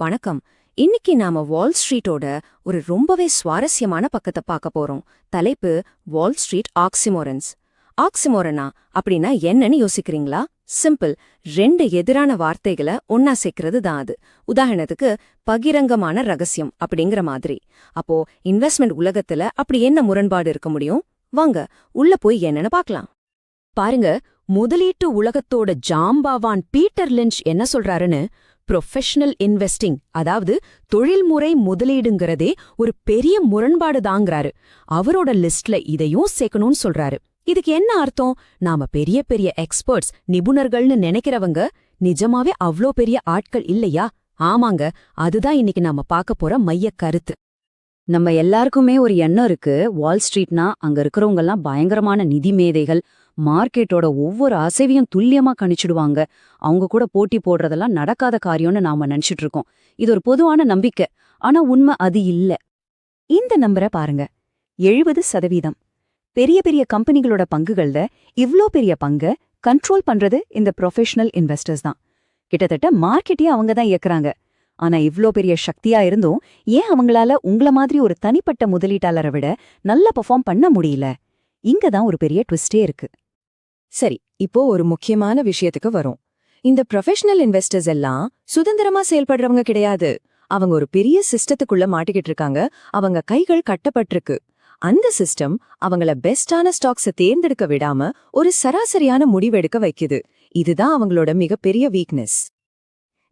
வணக்கம். இன்னைக்கு நாம வால் ஸ்ட்ரீட்டோட ஒரு ரொம்பவே சுவாரஸ்யமான பக்கத்தை பார்க்க போறோம். தலைப்பு வால் ஸ்ட்ரீட் ஆக்சிமோரன்ஸ் ஆக்சிமோரனா அப்படின்னா என்னன்னு யோசிக்கிறீங்களா? சிம்பிள் ரெண்டு எதிரான வார்த்தைகளை ஒன்னா சேர்க்கறது தான் அது. உதாரணத்துக்கு பகிரங்கமான ரகசியம் அப்படிங்கிற மாதிரி. அப்போ இன்வெஸ்ட்மெண்ட் உலகத்துல அப்படி என்ன முரண்பாடு இருக்க முடியும்? வாங்க உள்ள போய் என்னன்னு பார்க்கலாம். பாருங்க முதலீட்டு உலகத்தோட ஜாம்பாவான் பீட்டர் லிஞ்ச் என்ன சொல்றாருன்னு ப்ரொஃபஷனல் இன்வெஸ்டிங் அதாவது தொழில்முறை முதலீடுங்கிறதே ஒரு பெரிய முரண்பாடு தாங்கிறாரு. அவரோட லிஸ்ட்ல இதையும் சேர்க்கணும்னு சொல்றாரு. இதுக்கு என்ன அர்த்தம்? நாம பெரிய பெரிய எக்ஸ்பர்ட்ஸ் நிபுணர்கள்னு நினைக்கிறவங்க நிஜமாவே அவ்ளோ பெரிய ஆட்கள் இல்லையா? ஆமாங்க அதுதான் இன்னைக்கு நாம பார்க்க போற மைய கருத்து. நம்ம எல்லாருக்குமே ஒரு எண்ணம் இருக்கு வால் ஸ்ட்ரீட்னா அங்க இருக்கிறவங்கெல்லாம் பயங்கரமான நிதி மேதைகள் மார்க்கெட்டோட ஒவ்வொரு அசைவையும் துல்லியமா கணிச்சிடுவாங்க. அவங்க கூட போட்டி போடுறதெல்லாம் நடக்காத காரியம்னு நாம நினைச்சிட்டு இருக்கோம் இது ஒரு பொதுவான நம்பிக்கை. ஆனா உண்மை அது இல்ல. இந்த நம்பரை பாருங்க. எழுபது சதவீதம். பெரிய பெரிய கம்பெனிகளோட பங்குகள்ல இவ்ளோ பெரிய பங்க கண்ட்ரோல் பண்றது இந்த ப்ரொஃபஷனல் இன்வெஸ்டர்ஸ் தான். கிட்டத்தட்ட மார்க்கெட்டே அவங்க தான் இயக்குறாங்க. ஆனா இவ்ளோ பெரிய சக்தியா இருந்தும் ஏன் அவங்களால உங்கள மாதிரி ஒரு தனிப்பட்ட முதலீட்டாளரை விட நல்லா பெர்ஃபார்ம் பண்ண முடியல? இங்க தான் ஒரு பெரிய ட்விஸ்டே இருக்கு. சரி இப்போ ஒரு முக்கியமான விஷயத்துக்கு வரும். இந்த ப்ரொஃபஷனல் இன்வெஸ்டர்ஸ் எல்லாம் சுதந்திரமா செயல்படுறவங்க கிடையாது. அவங்க ஒரு பெரிய சிஸ்டத்துக்குள்ள மாட்டிக்கிட்டு இருக்காங்க. அவங்க கைகள் கட்டப்பட்டிருக்கு. அந்த சிஸ்டம் அவங்கள பெஸ்டான ஸ்டாக்ஸ தேர்ந்தெடுக்க விடாம ஒரு சராசரியான முடிவெடுக்க வைக்குது. இதுதான் அவங்களோட மிகப்பெரிய வீக்னஸ்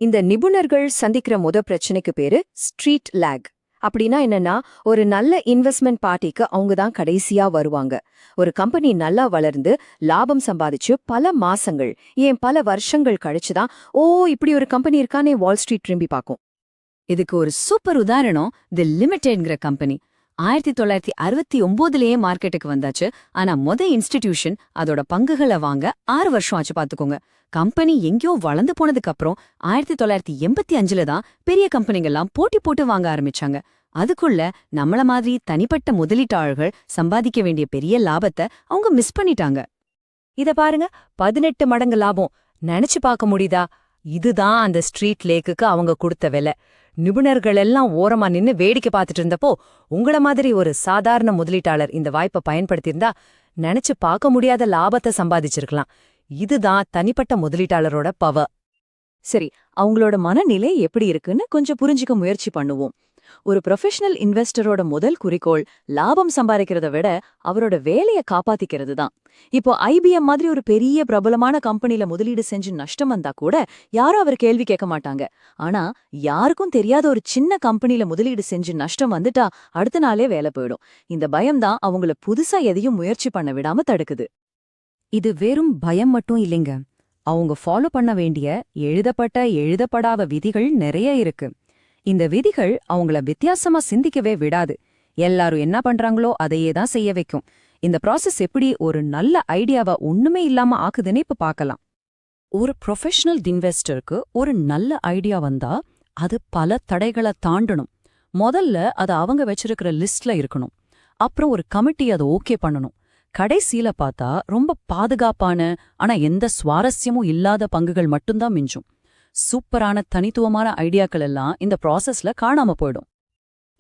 இந்த நிபுணர்கள் சந்திக்கிற முத பிரச்சனைக்கு பேரு ஸ்ட்ரீட் லேக் அப்படின்னா என்னன்னா ஒரு நல்ல இன்வெஸ்ட்மெண்ட் பார்ட்டிக்கு அவங்க தான் கடைசியா வருவாங்க. ஒரு கம்பெனி நல்லா வளர்ந்து லாபம் சம்பாதிச்சு பல மாசங்கள் ஏன் பல வருஷங்கள் கழிச்சுதான் ஓ இப்படி ஒரு கம்பெனி இருக்கானே வால் ஸ்ட்ரீட் திரும்பி பார்க்கும். இதுக்கு ஒரு சூப்பர் உதாரணம் தி லிமிடெட்ங்கிற கம்பெனி ஆயிரத்தி தொள்ளாயிரத்தி அறுபத்தி ஒன்பதுலயே மார்க்கெட்டுக்கு வந்தாச்சு. ஆனா மொத இன்ஸ்டிடியூஷன் அதோட பங்குகளை வாங்க ஆறு வருஷம் ஆச்சு பாத்துக்கோங்க. கம்பெனி எங்கேயோ வளர்ந்து போனதுக்கு அப்புறம் ஆயிரத்தி தொள்ளாயிரத்தி எண்பத்தி அஞ்சுல தான் பெரிய கம்பெனிகள்லாம் போட்டி போட்டு வாங்க ஆரம்பிச்சாங்க. அதுக்குள்ள நம்மள மாதிரி தனிப்பட்ட முதலீட்டாளர்கள் சம்பாதிக்க வேண்டிய பெரிய லாபத்தை அவங்க மிஸ் பண்ணிட்டாங்க. இத பாருங்க பதினெட்டு மடங்கு லாபம். நினைச்சு பார்க்க முடியுதா? இதுதான் அந்த ஸ்ட்ரீட் லேக்குக்கு அவங்க கொடுத்த விலை. நிபுணர்கள் எல்லாம் ஓரமா நின்னு வேடிக்கை பார்த்துட்டு இருந்தப்போ உங்கள மாதிரி ஒரு சாதாரண முதலீட்டாளர் இந்த வாய்ப்பை பயன்படுத்தியிருந்தா நினைச்சு பார்க்க முடியாத லாபத்தை சம்பாதிச்சிருக்கலாம். இதுதான் தனிப்பட்ட முதலீட்டாளரோட பவர் சரி அவங்களோட மனநிலை எப்படி இருக்குன்னு கொஞ்சம் புரிஞ்சுக்க முயற்சி பண்ணுவோம். ஒரு ப்ரொஃபஷனல் இன்வெஸ்டரோட முதல் குறிக்கோள் லாபம் சம்பாதிக்கிறத விட அவரோட வேலையை காப்பாத்திக்கிறது தான். இப்போ ஐபிஎம் மாதிரி ஒரு பெரிய பிரபலமான கம்பெனில முதலீடு செஞ்சு நஷ்டம் வந்தா கூட யாரும் அவர் கேள்வி கேட்க மாட்டாங்க. ஆனா யாருக்கும் தெரியாத ஒரு சின்ன கம்பெனில முதலீடு செஞ்சு நஷ்டம் வந்துட்டா அடுத்த நாளே வேலை போயிடும். இந்த பயம்தான் அவங்கள புதுசா எதையும் முயற்சி பண்ண விடாம தடுக்குது. இது வெறும் பயம் மட்டும் இல்லைங்க. அவங்க ஃபாலோ பண்ண வேண்டிய எழுதப்பட்ட எழுதப்படாத விதிகள் நிறைய இருக்கு. இந்த விதிகள் அவங்கள வித்தியாசமா சிந்திக்கவே விடாது. எல்லாரும் என்ன பண்றாங்களோ அதையே தான் செய்ய வைக்கும். இந்த ப்ராசஸ் எப்படி ஒரு நல்ல ஐடியாவை ஒண்ணுமே இல்லாம ஆக்குதுன்னு இப்ப பார்க்கலாம் ஒரு ப்ரொஃபஷனல் இன்வெஸ்டருக்கு ஒரு நல்ல ஐடியா வந்தா அது பல தடைகளை தாண்டணும். முதல்ல அது அவங்க வச்சிருக்கிற லிஸ்ட்ல இருக்கணும். அப்புறம் ஒரு கமிட்டி அதை ஓகே பண்ணணும். கடைசியில பார்த்தா ரொம்ப பாதுகாப்பான ஆனா எந்த சுவாரஸ்யமும் இல்லாத பங்குகள் மட்டும்தான் மிஞ்சும். சூப்பரான தனித்துவமான ஐடியாக்கள் எல்லாம் இந்த ப்ராசஸ்ல காணாம போயிடும்.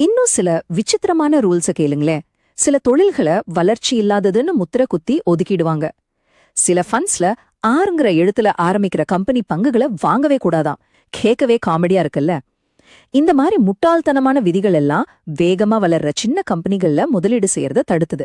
இன்னும் சில விசித்திரமான ரூல்ஸ கேளுங்களேன். சில தொழில்களை வளர்ச்சி இல்லாததுன்னு முத்திர குத்தி ஒதுக்கிடுவாங்க. சில ஃபண்ட்ஸ்ல ஆறுங்கிற எழுத்துல ஆரம்பிக்கிற கம்பெனி பங்குகளை வாங்கவே கூடாதாம். கேட்கவே காமெடியா இருக்குல்ல. இந்த மாதிரி முட்டாள்தனமான விதிகள் எல்லாம் வேகமா வளர்ற சின்ன கம்பெனிகள்ல முதலீடு செய்யறத தடுத்துது.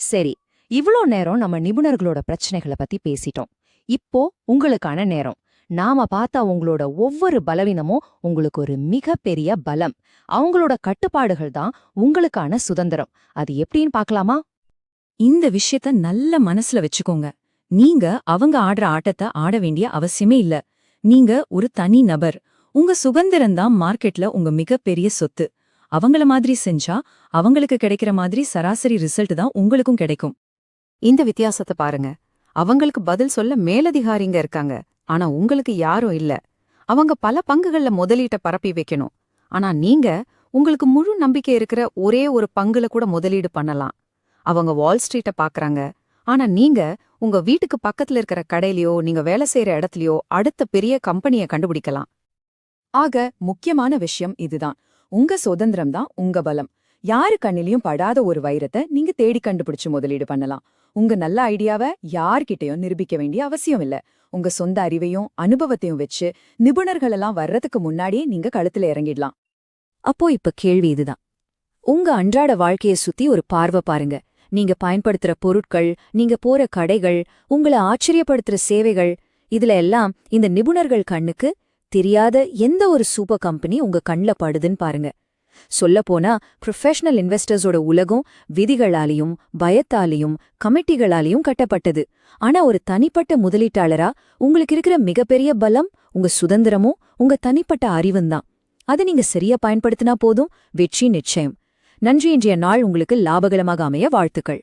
சரி இவ்ளோ நேரம் நம்ம நிபுணர்களோட பிரச்சனைகளை பத்தி பேசிட்டோம். இப்போ உங்களுக்கான நேரம். நாம பார்த்த உங்களோட ஒவ்வொரு பலவீனமும் உங்களுக்கு ஒரு மிகப்பெரிய பலம். அவங்களோட கட்டுப்பாடுகள் தான் உங்களுக்கான சுதந்திரம். அது எப்படின்னு பார்க்கலாமா? இந்த விஷயத்த நல்ல மனசுல வச்சுக்கோங்க. நீங்க அவங்க ஆடுற ஆட்டத்தை ஆட வேண்டிய அவசியமே இல்ல. நீங்க ஒரு தனி நபர். உங்க சுதந்திரம்தான் மார்க்கெட்ல உங்க மிகப்பெரிய சொத்து. அவங்கள மாதிரி செஞ்சா அவங்களுக்கு கிடைக்கிற மாதிரி சராசரி ரிசல்ட் தான் உங்களுக்கும் கிடைக்கும். இந்த வித்தியாசத்தை பாருங்க. அவங்களுக்கு பதில் சொல்ல மேலதிகாரிங்க இருக்காங்க. ஆனா உங்களுக்கு யாரும் இல்ல. அவங்க பல பங்குகள்ல முதலீட்ட பரப்பி வைக்கணும். ஆனா நீங்க உங்களுக்கு முழு நம்பிக்கை இருக்கிற ஒரே ஒரு பங்குல கூட முதலீடு பண்ணலாம். அவங்க வால் ஸ்ட்ரீட்ட பாக்குறாங்க. ஆனா நீங்க உங்க வீட்டுக்கு பக்கத்துல இருக்கிற கடையிலயோ நீங்க வேலை செய்யற இடத்துலயோ அடுத்த பெரிய கம்பெனிய கண்டுபிடிக்கலாம். ஆக முக்கியமான விஷயம் இதுதான். உங்க சுதந்திரம் தான் உங்க பலம். யாரு கண்ணிலையும் படாத ஒரு வைரத்தை நீங்க தேடி கண்டுபிடிச்சு முதலீடு பண்ணலாம். உங்க நல்ல ஐடியாவை யார்கிட்டயும் நிரூபிக்க வேண்டிய அவசியம் இல்ல. உங்க சொந்த அறிவையும் அனுபவத்தையும் வச்சு நிபுணர்கள் எல்லாம் வர்றதுக்கு முன்னாடியே நீங்க கழுத்துல இறங்கிடலாம். அப்போ இப்ப கேள்வி இதுதான். உங்க அன்றாட வாழ்க்கைய சுத்தி ஒரு பார்வை பாருங்க. நீங்க பயன்படுத்துற பொருட்கள் நீங்க போற கடைகள் உங்கள ஆச்சரியப்படுத்துற சேவைகள் இதுல எல்லாம் இந்த நிபுணர்கள் கண்ணுக்கு தெரியாத எந்த ஒரு சூப்பர் கம்பெனி உங்க கண்ல படுதுன்னு பாருங்க. சொல்லப்போனா ப்ரொஃபஷனல் இன்வெஸ்டர்ஸோட உலகம் விதிகளாலையும் பயத்தாலையும் கமிட்டிகளாலையும் கட்டப்பட்டது. ஆனா ஒரு தனிப்பட்ட முதலீட்டாளரா உங்களுக்கு இருக்கிற மிகப்பெரிய பலம் உங்க சுதந்திரமும் உங்க தனிப்பட்ட அறிவுந்தான். அதை நீங்க சரியா பயன்படுத்தினா போதும் வெற்றி நிச்சயம். நன்றி இன்றைய நாள் உங்களுக்கு லாபகரமாக அமைய வாழ்த்துக்கள்.